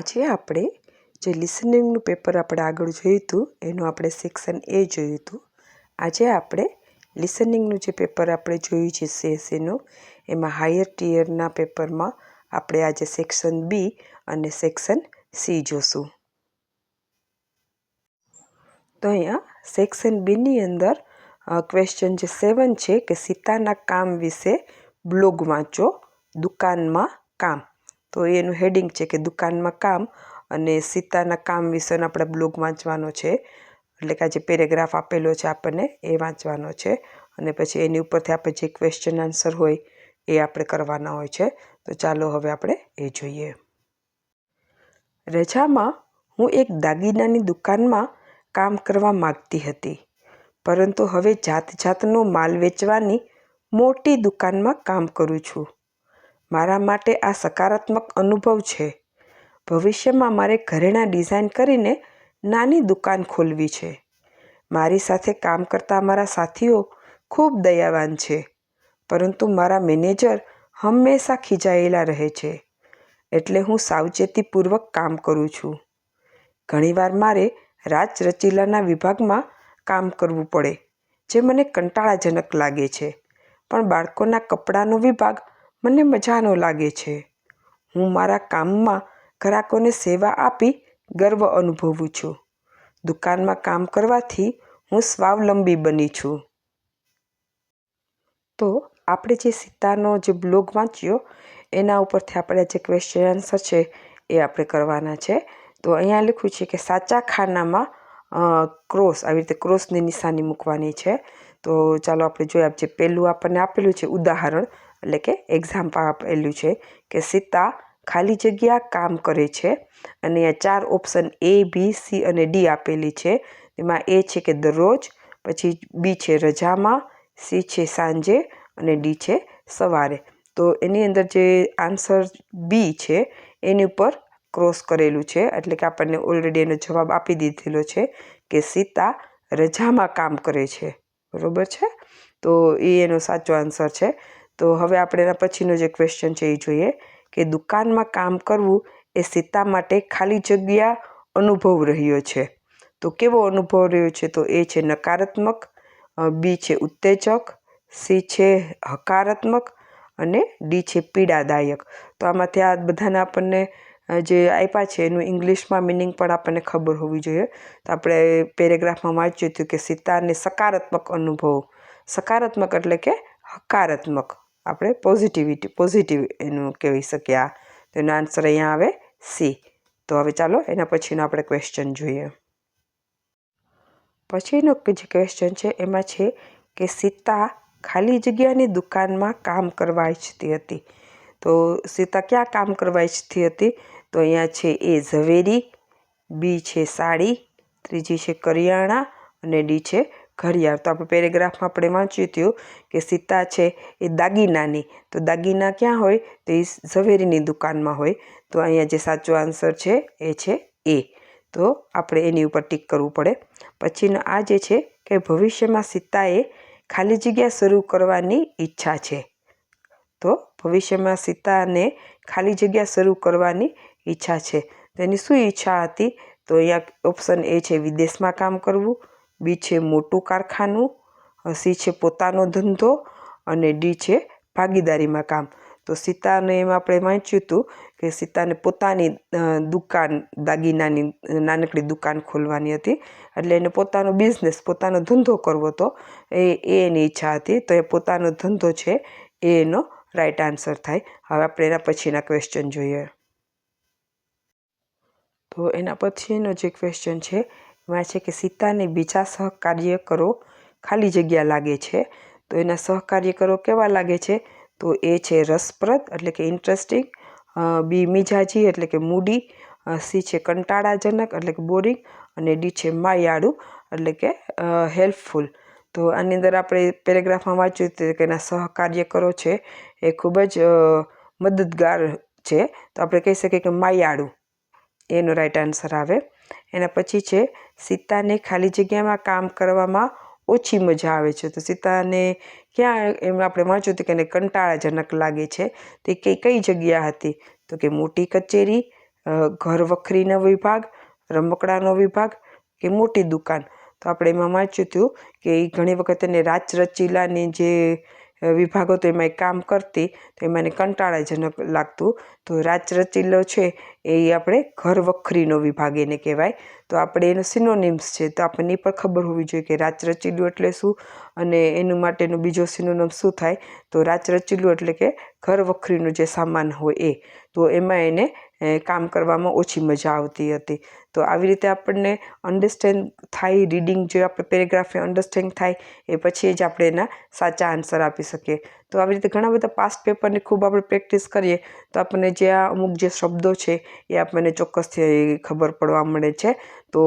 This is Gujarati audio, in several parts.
આજે આપણે જે લિસનિંગનું પેપર આપણે આગળ જોયું હતું, એનું આપણે સેક્શન એ જોયું હતું. આજે આપણે લિસનિંગનું જે પેપર આપણે જોયું છે સીએસસીનું એમાં હાયર ટીયરના પેપરમાં આપણે આજે સેક્શન બી અને સેક્શન સી જોશું. તો અહીંયા સેક્શન બીની અંદર ક્વેશ્ચન જે સેવન છે કે સીતાના કામ વિશે બ્લોગ વાંચો, દુકાનમાં કામ. તો એનું હેડિંગ છે કે દુકાનમાં કામ અને સીતાના કામ વિશેનો આપણે બ્લોગ વાંચવાનો છે. એટલે કે આ જે પેરેગ્રાફ આપેલો છે આપણને એ વાંચવાનો છે. અને પછી એની ઉપરથી આપણે જે ક્વેશ્ચન આન્સર હોય એ આપણે કરવાના હોય છે. તો ચાલો હવે આપણે એ જોઈએ. રજામાં હું એક દાગીનાની દુકાનમાં કામ કરવા માગતી હતી. પરંતુ હવે જાત જાતનો માલ વેચવાની મોટી દુકાનમાં કામ કરું છું. મારા માટે આ સકારાત્મક અનુભવ છે. ભવિષ્યમાં મારે ઘરેણાં ડિઝાઇન કરીને નાની દુકાન ખોલવી છે. મારી સાથે કામ કરતા મારા સાથીઓ ખૂબ દયાવાન છે, પરંતુ મારા મેનેજર હંમેશા ખીજાયેલા રહે છે, એટલે હું સાવચેતીપૂર્વક કામ કરું છું. ઘણીવાર મારે રાજ રચીલાના વિભાગમાં કામ કરવું પડે, જે મને કંટાળાજનક લાગે છે, પણ બાળકોના કપડાનો વિભાગ મને મજાનો લાગે છે. હું મારા કામમાં ગ્રાહકોને સેવા આપી ગર્વ અનુભવું છું. દુકાનમાં કામ કરવાથી હું સ્વાવલંબી બની છું. તો આપણે જે સીતાનો જે બ્લોગ વાંચ્યો, એના ઉપરથી આપણે જે ક્વેશ્ચન આન્સર છે એ આપણે કરવાના છે. તો અહીંયા લખ્યું છે કે સાચા ખાનામાં ક્રોસ આવી રીતે ક્રોસની નિશાની મૂકવાની છે. તો ચાલો આપણે જોઈએ જે પહેલું આપણને આપેલું છે ઉદાહરણ એટલે કે એક્ઝામ્પલ આપેલું છે કે સીતા ખાલી જગ્યા કામ કરે છે અને અહીંયા ચાર ઓપ્શન એ બી સી અને ડી આપેલી છે. એમાં એ છે કે દરરોજ, પછી બી છે રજામાં સી છે સાંજે અને ડી છે સવારે. તો એની અંદર જે આન્સર બી છે, એની ઉપર ક્રોસ કરેલું છે. એટલે કે આપણને ઓલરેડી એનો જવાબ આપી દીધેલો છે કે સીતા રજામાં કામ કરે છે. બરાબર છે? તો એ એનો સાચો આન્સર છે. તો હવે આપણે એના પછીનો જે ક્વેશ્ચન છે એ જોઈએ કે દુકાનમાં કામ કરવું એ સીતા માટે ખાલી જગ્યા અનુભવ રહ્યો છે. તો કેવો અનુભવ રહ્યો છે? તો એ છે નકારાત્મક બી છે ઉત્તેજક, સી છે હકારાત્મક અને ડી છે પીડાદાયક. તો આમાંથી આ બધાના આપણને જે આપ્યા છે એનું ઇંગ્લિશમાં મિનિંગ પણ આપણને ખબર હોવી જોઈએ. તો આપણે પેરેગ્રાફમાં વાંચ્યું હતું કે સીતાને સકારાત્મક અનુભવ. સકારાત્મક એટલે કે હકારાત્મક. આપણે પોઝિટિવિટી પોઝિટિવ એનું કહી શકીએ આ. તો એનો આન્સર અહીંયા આવે સી તો હવે ચાલો એના પછીનો આપણે ક્વેશ્ચન જોઈએ. પછીનો જે ક્વેશ્ચન છે એમાં છે કે સીતા ખાલી જગ્યાની દુકાનમાં કામ કરવા ઈચ્છતી હતી. તો સીતા ક્યાં કામ કરવા ઈચ્છતી હતી? તો અહીંયા છે એ ઝવેરી, બી છે સાડી, ત્રીજી છે કરિયાણા અને ડી છે ઘડિયાળ તો આપણે પેરેગ્રાફમાં આપણે વાંચ્યું હતું કે સીતા છે એ દાગીનાની. તો દાગીના ક્યાં હોય? તો એ ઝવેરીની દુકાનમાં હોય. તો અહીંયા જે સાચો આન્સર છે એ છે એ. તો આપણે એની ઉપર ટીક કરવું પડે. પછીનો આ જે છે કે ભવિષ્યમાં સીતાએ ખાલી જગ્યા શરૂ કરવાની ઈચ્છા છે. તો ભવિષ્યમાં સીતાને ખાલી જગ્યા શરૂ કરવાની ઈચ્છા છે. તેની શું ઈચ્છા હતી? તો અહીંયા ઓપ્શન એ છે વિદેશમાં કામ કરવું. બી છે મોટું કારખાનું, સી છે પોતાનો ધંધો અને ડી છે ભાગીદારીમાં કામ. તો સીતાને એમાં આપણે વાંચ્યું હતું કે સીતાને પોતાની દુકાન, દાગીનાની નાનકડી દુકાન ખોલવાની હતી. એટલે એને પોતાનો બિઝનેસ, પોતાનો ધંધો કરવો હતો. એ એની ઈચ્છા હતી. તો એ પોતાનો ધંધો છે એ એનો રાઈટ આન્સર થાય. હવે આપણે એના પછીના ક્વેશ્ચન જોઈએ. તો એના પછીનો જે ક્વેશ્ચન છે એમાં છે કે સીતાને બીજા સહકાર્યકરો ખાલી જગ્યા લાગે છે. તો એના સહકાર્યકરો કેવા લાગે છે? તો એ છે રસપ્રદ એટલે કે ઇન્ટરેસ્ટિંગ બી મિજાજી એટલે કે મૂડી સી છે કંટાળાજનક એટલે કે બોરિંગ અને ડી છે માયાળું એટલે કે હેલ્પફુલ તો આની અંદર આપણે પેરેગ્રાફમાં વાંચ્યું હતું કે એના સહકાર્યકરો છે એ ખૂબ જ મદદગાર છે. તો આપણે કહી શકીએ કે માયાળું. એનો રાઈટ આન્સર આવે. એના પછી છે, સીતાને ખાલી જગ્યામાં કામ કરવામાં ઓછી મજા આવે છે. તો સીતાને ક્યાં એમ આપણે વાંચ્યું હતું કે એને કંટાળાજનક લાગે છે તે કઈ કઈ જગ્યા હતી? તો કે મોટી કચેરી ઘર વખરીનો વિભાગ, રમકડાનો વિભાગ કે મોટી દુકાન? તો આપણે એમાં વાંચ્યું હતું કે એ ઘણી વખત એને રાચ રચીલાની જે વિભાગ તો એમાં કામ કરતી, તો એમાં એને કંટાળાજનક લાગતું. તો રાચરચીલો છે એ આપણે ઘર વખરીનો વિભાગ એને કહેવાય. તો આપણે એનો સિનોનિમ્સ છે, તો આપણને એ પણ ખબર હોવી જોઈએ કે રાચ રચીલું એટલે શું અને એનું માટેનો બીજો સિનોનિમ શું થાય? તો રાચ રચીલું એટલે કે ઘર વખરીનો જે સામાન હોય એ. તો એમાં એને કામ કરવામાં ઓછી મજા આવતી હતી. તો આવી રીતે આપણને અન્ડરસ્ટેન્ડ થાય રીડિંગ જે આપણે પેરેગ્રાફે અન્ડરસ્ટેન્ડ થાય, એ પછી જ આપણે એના સાચા આન્સર આપી શકીએ. તો આવી રીતે ઘણા બધા પાસ્ટ પેપરની ખૂબ આપણે પ્રેક્ટિસ કરીએ, તો આપણને જે આ અમુક જે શબ્દો છે, એ આપણને ચોક્કસથી ખબર પડવા મળે છે. તો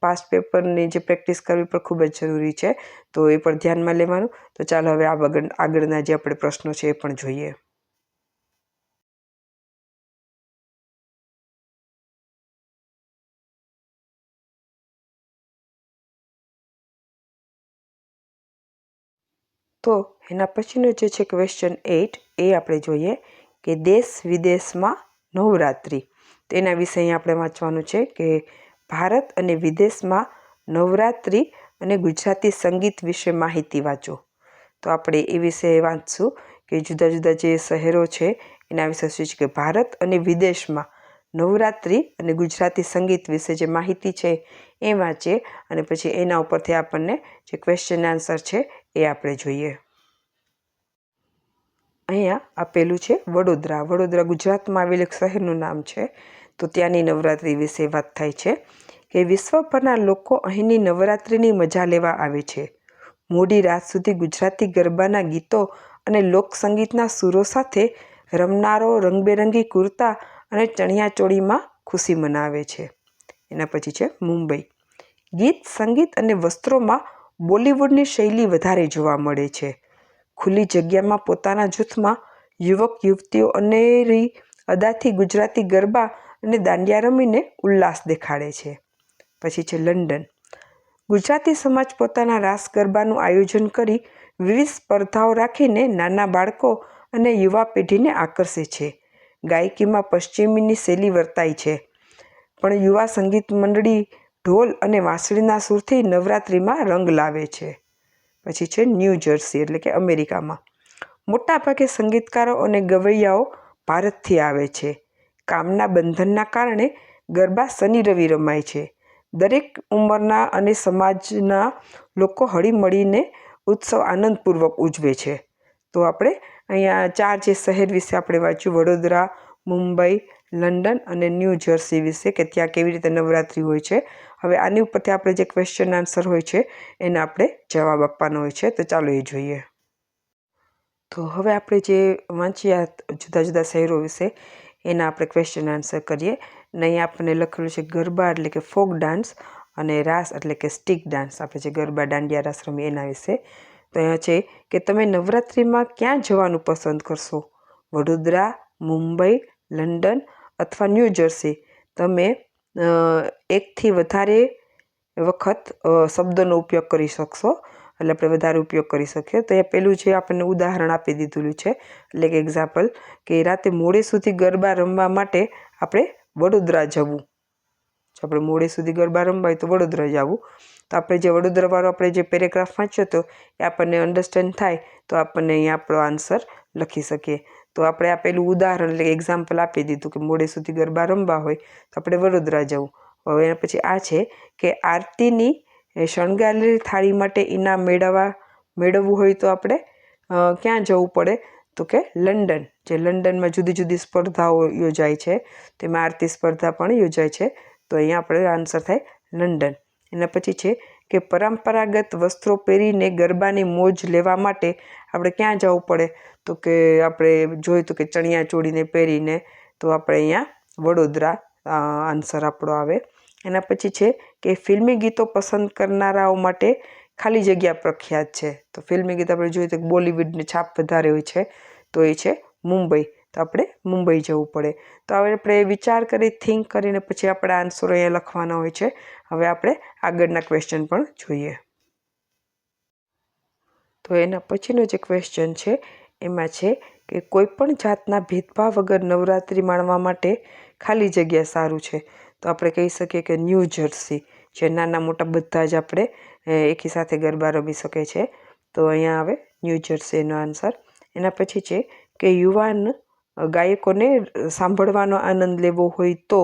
પાસ્ટ પેપરની જે પ્રેક્ટિસ કરવી પણ ખૂબ જ જરૂરી છે. તો એ પણ ધ્યાનમાં લેવાનું. તો ચાલો હવે આ આગળના જે આપણે પ્રશ્નો છે એ પણ જોઈએ. તો એના પછીનો જે છે ક્વેશ્ચન એઇટ એ આપણે જોઈએ કે દેશ વિદેશમાં નવરાત્રિ. તો એના વિશે અહીં આપણે વાંચવાનું છે કે ભારત અને વિદેશમાં નવરાત્રિ અને ગુજરાતી સંગીત વિશે માહિતી વાંચો. તો આપણે એ વિશે વાંચશું કે જુદા જુદા જે શહેરો છે, એના વિશે શું છે કે ભારત અને વિદેશમાં નવરાત્રિ અને ગુજરાતી સંગીત વિશે જે માહિતી છે એ વાંચીએ અને પછી એના ઉપરથી આપણને જે ક્વેશ્ચન આન્સર છે એ આપણે જોઈએ. અહીંયા આપેલું છે વડોદરા. વડોદરા ગુજરાતમાં આવેલ એક શહેરનું નામ છે. તો ત્યાંની નવરાત્રિ વિશે વાત થાય છે કે વિશ્વભરના લોકો અહીંની નવરાત્રિની મજા લેવા આવે છે. મોડી રાત સુધી ગુજરાતી ગરબાના ગીતો અને લોકસંગીતના સૂરો સાથે રમનારો રંગબેરંગી કુર્તા અને ચણિયાચોળીમાં ખુશી મનાવે છે. એના પછી છે મુંબઈ. ગીત, સંગીત અને વસ્ત્રોમાં બોલિવૂડની શૈલી વધારે જોવા મળે છે. ખુલ્લી જગ્યામાં પોતાના જૂથમાં યુવક, યુવતીઓ અનેરી અદાથી ગુજરાતી ગરબા અને દાંડિયા રમીને ઉલ્લાસ દેખાડે છે. પછી છે લંડન. ગુજરાતી સમાજ પોતાના રાસ ગરબાનું આયોજન કરી વિવિધ સ્પર્ધાઓ રાખીને નાના બાળકો અને યુવા પેઢીને આકર્ષે છે. ગાયકીમાં પશ્ચિમીની શૈલી વર્તાય છે. પણ યુવા સંગીત મંડળી ઢોલ અને વાંસળીના સૂરથી નવરાત્રિમાં રંગ લાવે છે. પછી છે ન્યૂ જર્સી એટલે કે અમેરિકામાં. મોટાભાગે સંગીતકારો અને ગવૈયાઓ ભારતથી આવે છે. કામના બંધનના કારણે ગરબા શનિ રવિ રમાય છે. દરેક ઉંમરના અને સમાજના લોકો હળીમળીને ઉત્સવ આનંદપૂર્વક ઉજવે છે. તો આપણે અહીંયા ચાર જે શહેર વિશે આપણે વાંચ્યું, વડોદરા, મુંબઈ, લંડન અને ન્યૂ જર્સી વિશે કે ત્યાં કેવી રીતે નવરાત્રિ હોય છે. હવે આની ઉપરથી આપણે જે ક્વેશ્ચન આન્સર હોય છે, એને આપણે જવાબ આપવાનો હોય છે. તો ચાલો એ જોઈએ. તો હવે આપણે જે વાંચ્યા જુદા જુદા શહેરો વિશે એના આપણે ક્વેશ્ચન આન્સર કરીએ. નહીં આપણને લખેલું છે ગરબા એટલે કે ફોક ડાન્સ અને રાસ એટલે કે સ્ટિક ડાન્સ આપણે જે ગરબા દાંડિયા રાસ રમીએ એના વિશે. તો અહીંયા છે કે તમે નવરાત્રિમાં ક્યાં જવાનું પસંદ કરશો? વડોદરા, મુંબઈ, લંડન અથવા ન્યૂ જર્સી? તમે એકથી વધારે વખત શબ્દોનો ઉપયોગ કરી શકશો. એટલે આપણે વધારે ઉપયોગ કરી શકીએ. તો એ પેલું છે આપણને ઉદાહરણ આપી દીધેલું છે એટલે કે એક્ઝામ્પલ કે રાતે મોડે સુધી ગરબા રમવા માટે આપણે વડોદરા જવું. જો આપણે મોડે સુધી ગરબા રમવા હોય તો વડોદરા જવું. તો આપણે જે વડોદરાવાળો આપણે જે પેરેગ્રાફ વાંચ્યો હતો એ આપણને અન્ડરસ્ટેન્ડ થાય, તો આપણને અહીંયા આપણો આન્સર લખી શકીએ. તો આપણે આપેલું ઉદાહરણ એટલે એક્ઝામ્પલ આપી દીધું કે મોડે સુધી ગરબા રમવા હોય તો આપણે વડોદરા જવું. હવે પછી આ છે કે આરતીની શણગારેલી થાળી માટે ઇનામ મેળવવા, મેળવવું હોય તો આપણે ક્યાં જવું પડે? તો કે લંડન, જે લંડનમાં જુદી જુદી સ્પર્ધાઓ યોજાય છે. તેમાં આરતી સ્પર્ધા પણ યોજાય છે. તો અહીંયા આપણે આન્સર થાય લંડન. એના પછી છે કે પરંપરાગત વસ્ત્રો પહેરીને ગરબાની મોજ લેવા માટે આપણે ક્યાં જવું પડે? તો કે આપણે જોઈએ તો કે ચણિયા ચોળીને પહેરીને તો આપણે અહીંયા વડોદરા આન્સર આપણો આવે. એના પછી છે કે ફિલ્મી ગીતો પસંદ કરનારાઓ માટે ખાલી જગ્યા પ્રખ્યાત છે. તો ફિલ્મી ગીત આપણે જોઈએ તો બોલિવૂડની છાપ વધારે હોય છે, તો એ છે મુંબઈ. તો આપણે મુંબઈ જવું પડે. તો હવે આપણે વિચાર કરી થિંક કરીને પછી આપણે આન્સરો અહીંયા લખવાના હોય છે. હવે આપણે આગળના ક્વેશ્ચન પણ જોઈએ. તો એના પછીનો જે ક્વેશ્ચન છે, એમાં છે કે કોઈપણ જાતના ભેદભાવ વગર નવરાત્રિ માણવા માટે ખાલી જગ્યા સારું છે. તો આપણે કહી શકીએ કે ન્યૂ જર્સી જે નાના મોટા બધા જ આપણે એકી સાથે ગરબા રમી શકે છે. તો અહીંયા આવે ન્યૂ જર્સી એનો આન્સર. એના પછી છે કે યુવાન ગાયકોને સાંભળવાનો આનંદ લેવો હોય તો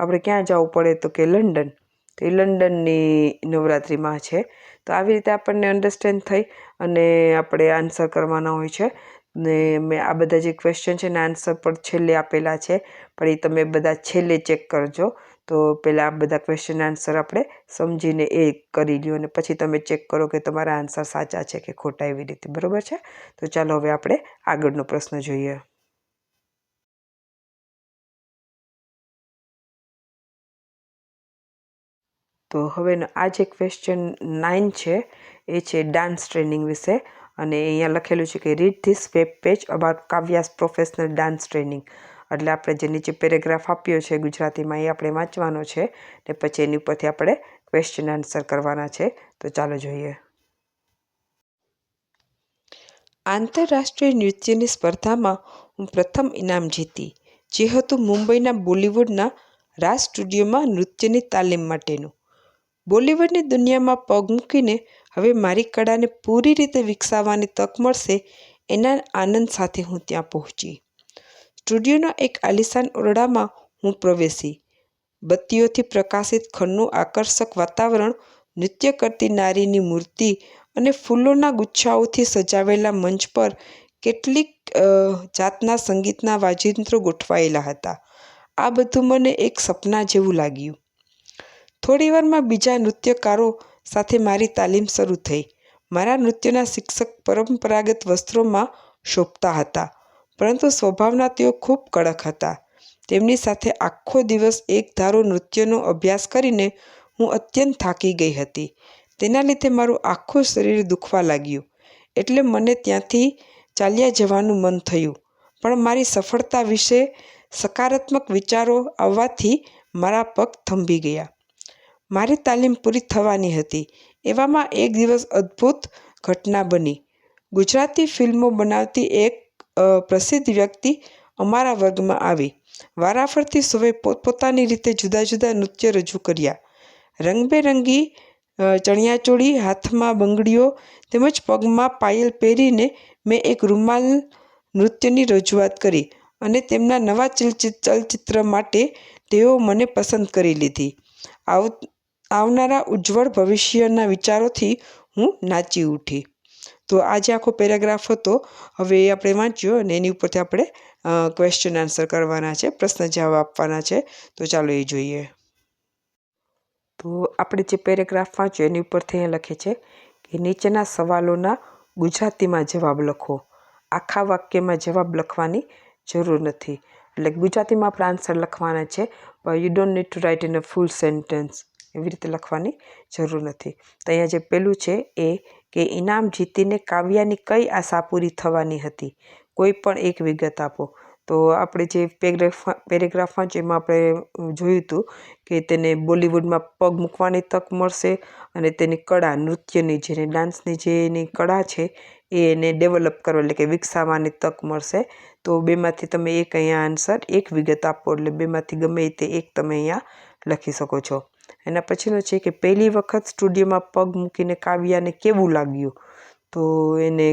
આપણે ક્યાં જવું પડે તો કે લંડન. તો એ લંડનની નવરાત્રિમાં છે. તો આવી રીતે આપણને અન્ડરસ્ટેન્ડ થઈ અને આપણે આન્સર કરવાના હોય છે. ને મેં આ બધા જે ક્વેશ્ચન છે ને આન્સર પણ છેલ્લે આપેલા છે, પણ એ તમે બધા છેલ્લે ચેક કરજો. તો પહેલાં આ બધા ક્વેશ્ચન આન્સર આપણે સમજીને એ કરી લ્યો અને પછી તમે ચેક કરો કે તમારા આન્સર સાચા છે કે ખોટા એવી રીતે. બરાબર છે? તો ચાલો હવે આપણે આગળનો પ્રશ્ન જોઈએ. તો હવેનો આ જે ક્વેશ્ચન નાઇન છે, એ છે ડાન્સ ટ્રેનિંગ વિશે. અને અહીંયા લખેલું છે કે read this web page about Kavya's professional dance training એટલે આપણે જે નીચે પેરેગ્રાફ આપ્યો છે ગુજરાતીમાં એ આપણે વાંચવાનો છે ને પછી એની ઉપરથી આપણે ક્વેશ્ચન આન્સર કરવાના છે. તો ચાલો જોઈએ. આંતરરાષ્ટ્રીય નૃત્યની સ્પર્ધામાં હું પ્રથમ ઇનામ જીતી, જે હતું મુંબઈના બોલિવૂડના રાજ સ્ટુડિયોમાં નૃત્યની તાલીમ માટેનું. બોલિવૂડની દુનિયામાં પગ મૂકીને હવે મારી કળાને પૂરી રીતે વિકસાવવાની તક મળશે એના આનંદ સાથે હું ત્યાં પહોંચી. સ્ટુડિયોના એક આલિશાન ઓરડામાં હું પ્રવેશી. બત્તીઓથી પ્રકાશિત ખંડનું આકર્ષક વાતાવરણ, નૃત્ય કરતી નારીની મૂર્તિ અને ફૂલોના ગુચ્છાઓથી સજાવેલા મંચ પર કેટલીક જાતના સંગીતના વાજિંત્રો ગોઠવાયેલા હતા. આ બધું મને એક સપના જેવું લાગ્યું. થોડીવારમાં બીજા નૃત્યકારો સાથે મારી તાલીમ શરૂ થઈ. મારા નૃત્યના શિક્ષક પરંપરાગત વસ્ત્રોમાં શોભતા હતા, પરંતુ સ્વભાવના તેઓ ખૂબ કડક હતા. તેમની સાથે આખો દિવસ એક ધારો નૃત્યનો અભ્યાસ કરીને હું અત્યંત થાકી ગઈ હતી. તેના લીધે મારું આખું શરીર દુખવા લાગ્યું, એટલે મને ત્યાંથી ચાલ્યા જવાનું મન થયું. પણ મારી સફળતા વિશે સકારાત્મક વિચારો આવવાથી મારા પગ થંભી ગયા. મારી તાલીમ પૂરી થવાની હતી. એવામાં એક દિવસ અદ્ભુત ઘટના બની. ગુજરાતી ફિલ્મો બનાવતી એક પ્રસિદ્ધ વ્યક્તિ અમારા વર્ગમાં આવી. વારાફરતી સૌએ પોતપોતાની રીતે જુદા જુદા નૃત્ય રજૂ કર્યા. રંગબેરંગી ચણિયાચોળી, હાથમાં બંગડીઓ તેમજ પગમાં પાયલ પહેરીને મેં એક રૂમાલ નૃત્યની રજૂઆત કરી અને તેમના નવા ચલચિત્ર માટે તેઓ મને પસંદ કરી લીધી. આવ આવનારા ઉજ્જવળ ભવિષ્યના વિચારોથી હું નાચી ઉઠી. તો આ જે આખો પેરેગ્રાફ હતો. હવે એ આપણે વાંચ્યો અને એની ઉપરથી આપણે ક્વેશ્ચન આન્સર કરવાના છે, પ્રશ્ન જવાબ આપવાના છે. તો ચાલો એ જોઈએ. તો આપણે જે પેરેગ્રાફ વાંચ્યો એની ઉપરથી અહીંયા લખે છે કે નીચેના સવાલોના ગુજરાતીમાં જવાબ લખો. આખા વાક્યમાં જવાબ લખવાની જરૂર નથી. એટલે ગુજરાતીમાં આપણે આન્સર લખવાના છે. You don't need to write in a full sentence એવી રીતે લખવાની જરૂર નથી. તો અહીંયા જે પેલું છે એ કે ઇનામ જીતીને કાવ્યાની કઈ આશા પૂરી થવાની હતી? કોઈ પણ એક વિગત આપો. તો આપણે જે પેરેગ્રાફ પેરેગ્રાફ જેમાં આપણે જોયું હતું કે તેને બોલિવૂડમાં પગ મૂકવાની તક મળશે અને તેની કળા, નૃત્યની જેને ડાન્સની જે એની કળા છે એ એને ડેવલપ કરવા એટલે કે વિકસાવવાની તક મળશે. તો બેમાંથી તમે એક અહીંયા આન્સર, એક વિગત આપો એટલે બેમાંથી ગમે તે એક તમે અહીંયા લખી શકો છો. એના પછીનો છે કે પહેલી વખત સ્ટુડિયોમાં પગ મૂકીને કાવ્યાને કેવું લાગ્યું? તો એને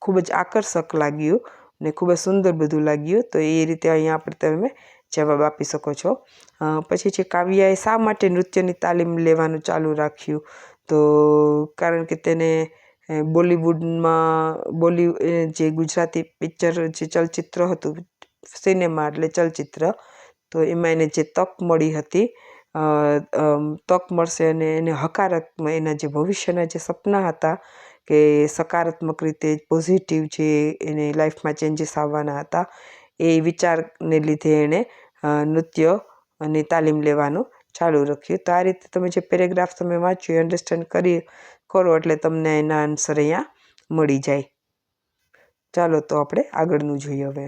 ખૂબ જ આકર્ષક લાગ્યું ને ખૂબ જ સુંદર બધું લાગ્યું. તો એ રીતે અહીંયા આપણે તમે જવાબ આપી શકો છો. પછી છે કાવ્યાએ શા માટે નૃત્યની તાલીમ લેવાનું ચાલુ રાખ્યું? તો કારણ કે તેને બોલિવૂડમાં, બોલી જે ગુજરાતી પિક્ચર, જે ચલચિત્ર હતું, સિનેમા એટલે ચલચિત્ર, તો એમાં એને જે તક મળી હતી તક મળશે અને એને હકારાત્મક, એના જે ભવિષ્યના જે સપના હતા કે સકારાત્મક રીતે પોઝિટિવ જે એને લાઈફમાં ચેન્જીસ આવવાના હતા, એ વિચારને લીધે એણે નૃત્ય અને તાલીમ લેવાનું ચાલુ રાખ્યું. તો આ રીતે તમે જે પેરેગ્રાફ તમે વાંચ્યું અન્ડરસ્ટેન્ડ કરી કરો એટલે તમને એના આન્સર અહીંયા મળી જાય. ચાલો તો આપણે આગળનું જોઈએ હવે.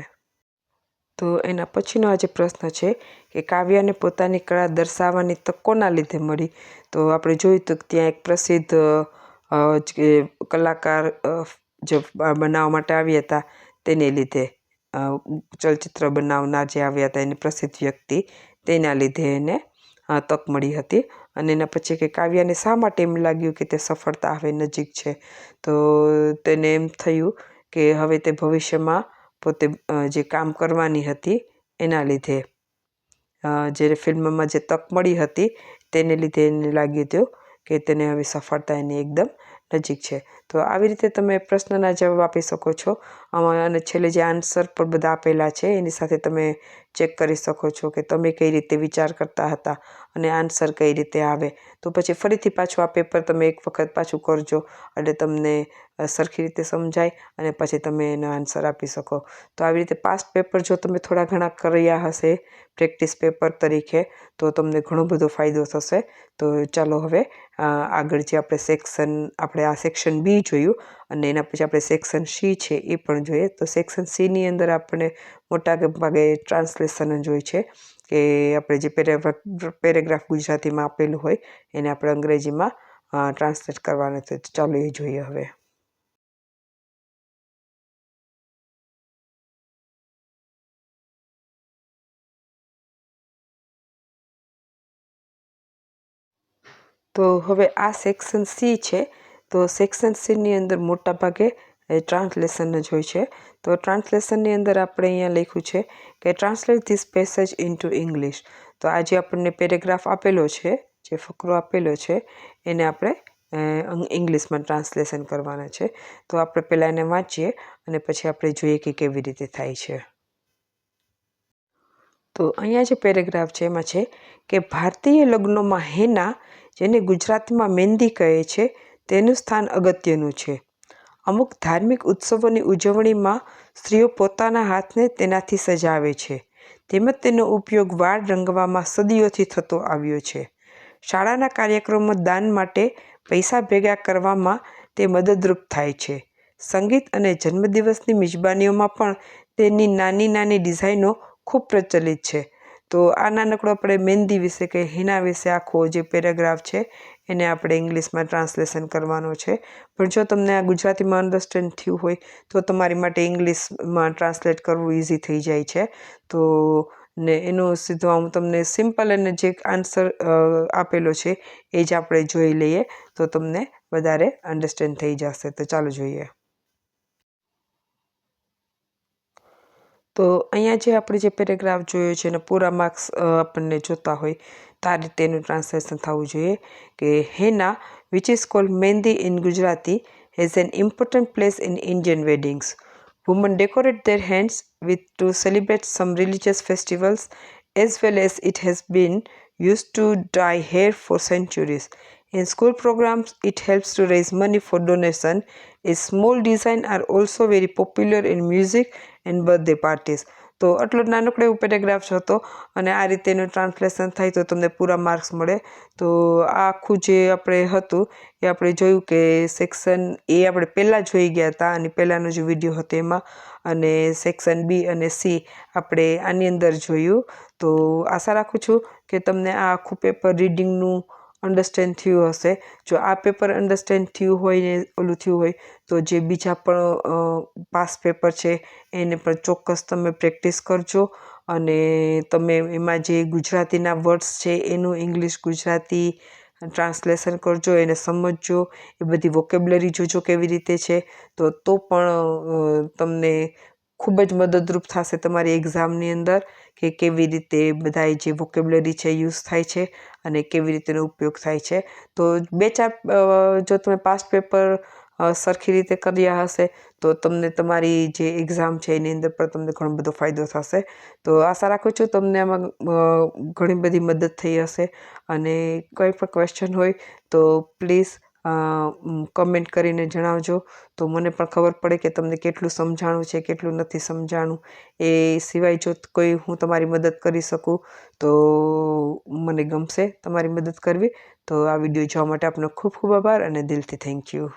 તો એના પછીનો આજે પ્રશ્ન છે કે કાવ્યાને પોતાની કળા દર્શાવવાની તક કોના લીધે મળી? તો આપણે જોયું તો ત્યાં એક પ્રસિદ્ધ કલાકાર જે બનાવવા માટે આવ્યા હતા તેને લીધે ચલચિત્ર બનાવનાર જે આવ્યા હતા એની પ્રસિદ્ધ વ્યક્તિ તેના લીધે એને તક મળી હતી. અને એના પછી કે કાવ્યાને શા માટે એમ લાગ્યું કે તે સફળતા હવે નજીક છે? તો તેને એમ થયું કે હવે તે ભવિષ્યમાં પોતે જે કામ કરવાની હતી એના લીધે. જે ફિલ્મમાં જે તક મળી હતી તેને લીધે એને લાગ્યું હતું કે તેને હવે સફળતા એની એકદમ નજીક છે. તો આવી રીતે તમે પ્રશ્નના જવાબ આપી શકો છો. અને છેલ્લે જે આન્સર પણ બધા આપેલા છે, એની સાથે તમે ચેક કરી શકો છો કે તમે કઈ રીતે વિચાર કરતા હતા. અને આન્સર કઈ રીતે આવે. તો પછી ફરીથી પાછું આ પેપર તમે એક વખત પાછું કરજો એટલે તમને સરખી રીતે સમજાય અને પછી તમે એનો આન્સર આપી શકો. તો આવી રીતે પાસ્ટ પેપર જો તમે થોડા ઘણા કર્યા હશે પ્રેક્ટિસ પેપર તરીકે, તો તમને ઘણો બધો ફાયદો થશે. તો ચાલો હવે આગળ જે આપણે સેક્શન આપણે આ સેક્શન બી જોયું અને એના પછી આપણે સેક્શન સી છે એ પણ જોઈએ. તો સેક્શન સીની અંદર આપણે મોટા ભાગે ટ્રાન્સલેશન જ હોય છે. કે આપણે જે પેરેગ્રાફ ગુજરાતીમાં આપેલું હોય, એને આપણે અંગ્રેજીમાં ટ્રાન્સલેટ કરવાનું છે. ચાલો એ જોઈએ હવે. તો હવે આ સેક્શન સી છે. તો સેક્શન સીની અંદર મોટા ભાગે ટ્રાન્સલેશન જ હોય છે. તો ટ્રાન્સલેશનની અંદર આપણે અહીંયા લખ્યું છે કે translate this passage into English તો આ જે આપણને પેરેગ્રાફ આપેલો છે, જે ફકરો આપેલો છે, એને આપણે ઇંગ્લિશમાં ટ્રાન્સલેશન કરવાના છે. તો આપણે પહેલાં એને વાંચીએ અને પછી આપણે જોઈએ કે કેવી રીતે થાય છે. તો અહીંયા જે પેરેગ્રાફ છે, એમાં છે કે ભારતીય લગ્નોમાં હેના, જેને ગુજરાતીમાં મહેંદી કહે છે, તેનું સ્થાન અગત્યનું છે. અમુક ધાર્મિક ઉત્સવોની ઉજવણીમાં સ્ત્રીઓ પોતાના હાથને તેનાથી સજાવે છે. તેમજ તેનો ઉપયોગ વાળ રંગવામાં સદીઓથી થતો આવ્યો છે. શાળાના કાર્યક્રમો દાન માટે પૈસા ભેગા કરવામાં તે મદદરૂપ થાય છે. સંગીત અને જન્મદિવસની મિજબાનીઓમાં પણ તેની નાની નાની ડિઝાઇનો ખૂબ પ્રચલિત છે. તો આ નાનકડો આપણે મહેંદી વિશે કે હિના વિશે આખો જે પેરેગ્રાફ છે, એને આપણે ઇંગ્લિશમાં ટ્રાન્સલેશન કરવાનો છે. પણ જો તમને આ ગુજરાતીમાં અન્ડરસ્ટેન્ડ થયું હોય, તો તમારી માટે ઇંગ્લિશમાં ટ્રાન્સલેટ કરવું ઇઝી થઈ જાય છે. તો ને એનો સીધો હું તમને સિમ્પલ અને જે આન્સર આપેલો છે, એ જ આપણે જોઈ લઈએ, તો તમને વધારે અન્ડરસ્ટેન્ડ થઈ જશે. તો ચાલો જોઈએ. તો અહીંયા જે આપણે જે પેરેગ્રાફ જોયો છે એના પૂરા માર્ક્સ આપણને જોતા હોય તો આ રીતે એનું ટ્રાન્સલેશન થવું જોઈએ કે henna which is called mehndi in Gujarati has an important place in Indian weddings women decorate their hands with to celebrate some religious festivals as well as it has been used to dye hair for centuries in school programs it helps to raise money for donation a small design are also very popular in music and birthday parties. તો આટલો નાનકડો એવો પેરેગ્રાફ હતો અને આ રીતે એનું ટ્રાન્સલેશન થાય તો તમને પૂરા માર્ક્સ મળે. તો આ આખું જે આપણે હતું એ આપણે જોયું કે સેક્શન એ આપણે પહેલાં જોઈ ગયા હતા અને પહેલાંનો જે વીડિયો હતો એમાં અને સેક્શન બી અને સી આપણે આની અંદર જોયું. તો આશા રાખું છું કે તમને આ આખું પેપર રીડિંગનું અન્ડરસ્ટેન્ડ થયું હશે. જો આ પેપર અન્ડરસ્ટેન્ડ થયું હોય ને ઓલું થયું હોય, તો જે બીજા પણ પાસ પેપર છે, એને પણ ચોક્કસ તમે પ્રેક્ટિસ કરજો. અને તમે એમાં જે ગુજરાતીના વર્ડ્સ છે, એનું ઇંગ્લિશ ગુજરાતી ટ્રાન્સલેશન કરજો, એને સમજજો. એ બધી વોકેબ્લરી જોજો કેવી રીતે છે. તો તો પણ તમને ખૂબ જ મદદરૂપ થશે તમારી એક્ઝામની અંદર કે કેવી રીતે બધા જે વોકેબ્લરી છે યુઝ થાય છે અને કેવી રીતેનો ઉપયોગ થાય છે. તો બે ચાર જો તમે પાસ્ટ પેપર સરખી રીતે કર્યા હશે તો તમને તમારી જે એક્ઝામ છે એની અંદર પણ તમને ઘણો બધો ફાયદો થશે. તો આશા રાખું છું તમને આમાં ઘણી બધી મદદ થઈ હશે અને કંઈ પણ ક્વેશ્ચન હોય તો પ્લીઝ કમેન્ટ કરીને જણાવજો. તો મને પણ ખબર પડે કે તમને કેટલું સમજાણું છે, કેટલું નથી સમજાણું. એ સિવાય જો કોઈ હું તમારી મદદ કરી શકું, તો મને ગમશે તમારી મદદ કરવી. તો આ વીડિયો જોવા માટે આપનો ખૂબ ખૂબ આભાર અને દિલથી થેન્ક યુ